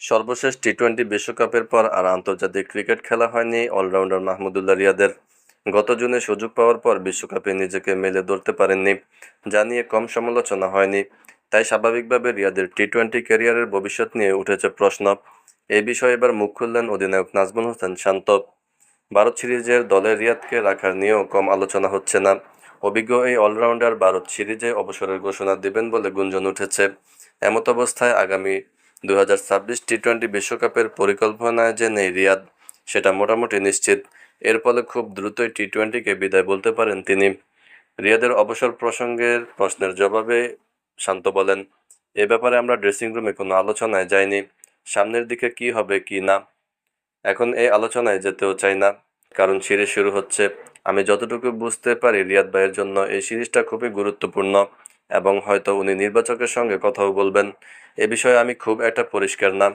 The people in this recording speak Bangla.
সর্বশেষ টি টোয়েন্টি বিশ্বকাপের পর আর আন্তর্জাতিক ক্রিকেট খেলা হয়নি অলরাউন্ডার মাহমুদুল্লাহ রিয়াদের। গত জুনে সুযোগ পাওয়ার পর বিশ্বকাপে নিজেকে মেলে ধরতে পারেননি, যা নিয়ে কম সমালোচনা হয়নি। তাই স্বাভাবিকভাবে রিয়াদের টি টোয়েন্টি ক্যারিয়ারের ভবিষ্যৎ নিয়ে উঠেছে প্রশ্ন। এই বিষয়ে এবার মুখ খুললেন অধিনায়ক নাজমুল হোসেন শান্ত। ভারত সিরিজের দলে রিয়াদকে রাখার নিয়েও কম আলোচনা হচ্ছে না। অভিজ্ঞ এই অলরাউন্ডার ভারত সিরিজে অবসরের ঘোষণা দেবেন বলে গুঞ্জন উঠেছে। এমত অবস্থায় আগামী দু হাজার ছাব্বিশ টি টোয়েন্টি বিশ্বকাপের পরিকল্পনায় যে নেই রিয়াদ, সেটা মোটামুটি নিশ্চিত। এর ফলে খুব দ্রুতই টি টোয়েন্টিকে বিদায় বলতে পারেন তিনি। রিয়াদের অবসর প্রসঙ্গের প্রশ্নের জবাবে শান্ত বলেন, এ ব্যাপারে আমরা ড্রেসিং রুমে কোনো আলোচনায় যাইনি। সামনের দিকে কি হবে, কি না? এখন এই আলোচনায় যেতেও চাই না। কারণ সিরিজ শুরু হচ্ছে। আমি যতটুকু বুঝতে পারি রিয়াদ ভাইয়ের জন্য এই সিরিজটা খুবই গুরুত্বপূর্ণ। এবং হয়তো উনি নির্বাচকের সঙ্গে কথাও বলবেন। এ বিষয়ে আমি খুব একটা পরিষ্কার না।